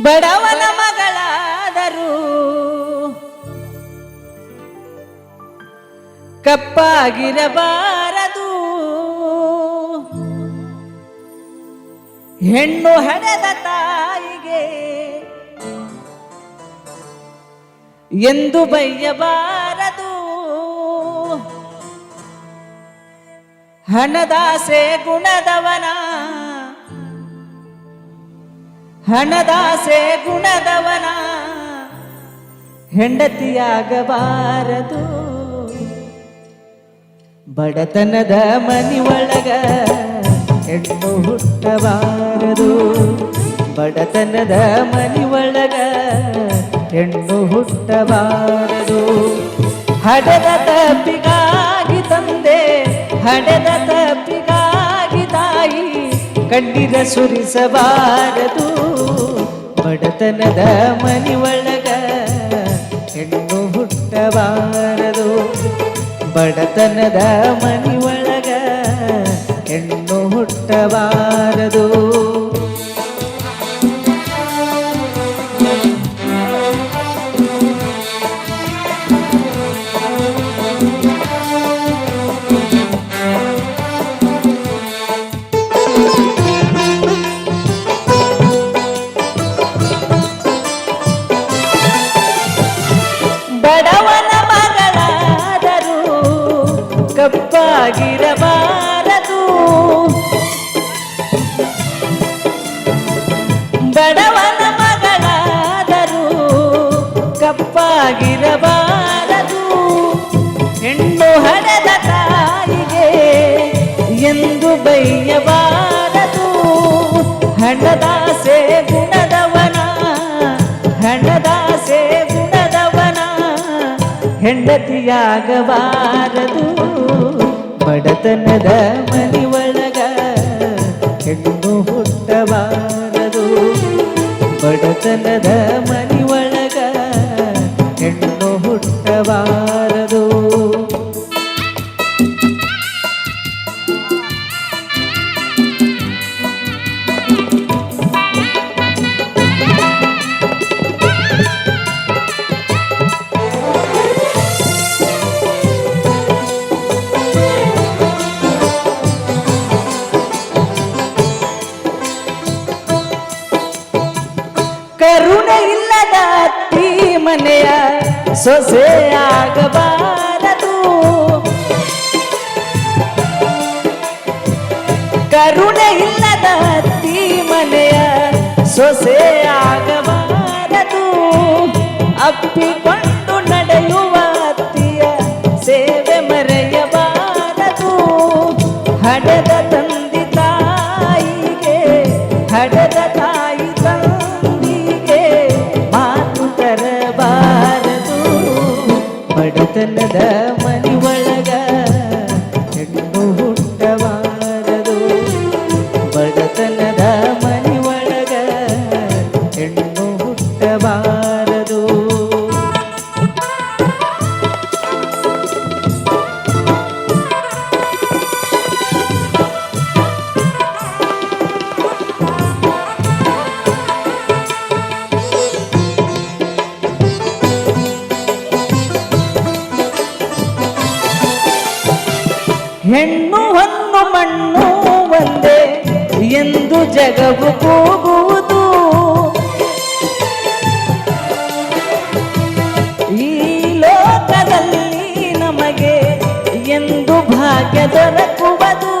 ಬಡವನ ಮಗಳಾದರೂ. ಕಪ್ಪಾಗಿರಬಾರದು. ಹೆಣ್ಣು ಹಡೆದ ತಾಯಿಗೆ ಎಂದು ಬೈಯಬಾರದು. ಹಣದಾಸೆ ಗುಣದವನ ಹಣದಾಸೆ ಗುಣದವನ, ಹೆಂಡತಿಯಾಗಬಾರದು. ಬಡತನದ ಮನಿ ಒಳಗ ಹೆಣ್ಣು ಹುಟ್ಟಬಾರದು. ಬಡತನದ ಮನಿಯೊಳಗ ಹೆಣ್ಣು ಹುಟ್ಟಬಾರದು. ಹಡದ ತಪ್ಪಿಗಾಗಿ ತಂದೆ, ಹಡದ ಕಣ್ಣೀರ ಸುರಿಸಬಾರದು. ಬಡತನದ ಮನಿ ಒಳಗ ಹೆಣ್ಣು ಹುಟ್ಟಬಾರದು. ಬಡತನದ ಮನಿ ಒಳಗ ಹೆಣ್ಣು ಹುಟ್ಟಬಾರದು. ಬಡವನ ಮಗಳಾದರೂ ಕಪ್ಪಾಗಿರಬಾರದು. ಬಡವನ ಮಗಳಾದರೂ ಕಪ್ಪಾಗಿರಬಾರದು. ಹೆಣ್ಣು ಹಡೆದ ತಾಯಿಗೆ ಎಂದು ಬೈಯಬಾರದು. ಹಣದಾಸೆ ಗುಣದವನ ಹಣದಾಸೆ ಹೆಂಡತಿಯಾಗಬಾರದು. ಬಡತನದ ಮನಿ ಒಳಗ ಹೆಣ್ಣು ಹುಟ್ಟಬಾರದು. ಬಡತನದ ಮನಿ ಒಳಗ ಹೆಣ್ಣು ಹುಟ್ಟಬಾರದು ಕರುಣೆ ಇಲ್ಲದ ಅತ್ತಿ ಮನೆಯ ಸೊಸೆ ಆಗಬಾರದು. ಕರುಣೆ ಇಲ್ಲದ ಅತ್ತಿ ಮನೆಯ ಸೊಸೆ ಆಗಬಾರದು. ಅಪ್ಪಿಕೊಂಡು ಬಡತನದ ಹೆಣ್ಣು ಹೊನ್ನು ಮಣ್ಣು ಒಂದೇ ಎಂದು ಜಗವು ಕೂಗುವುದು. ಈ ಲೋಕದಲ್ಲಿ ನಮಗೆ ಎಂದು ಭಾಗ್ಯ ದೊರಕುವುದು.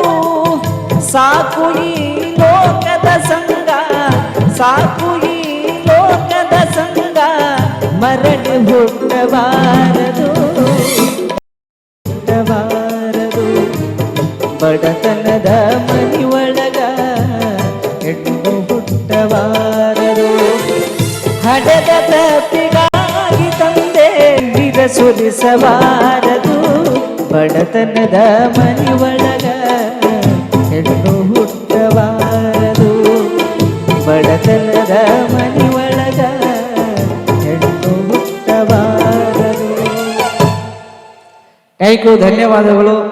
ಸಾಕು ಈ ಲೋಕದ ಸಂಗ ಸಾಕು ಈ ಲೋಕದ ಸಂಗ ಮರಳಿ ಹುಟ್ಟಬಾರದು ಬಡತನದ ಮನಿಯೊಳಗ ಹೆಣ್ಣು ಹುಟ್ಟಬಾರದು. ಹಡದ ತಪ್ಪಿಗಾಗಿ ತಂದೆ ನಿರ ಸುರಿಸಬಾರದು ಬಡತನದ ಒಳಗ ಹೆಣ್ಣು ಹುಟ್ಟಬಾರದು. ಬಡತನದ ಮನಿ ಯು, ಧನ್ಯವಾದಗಳು.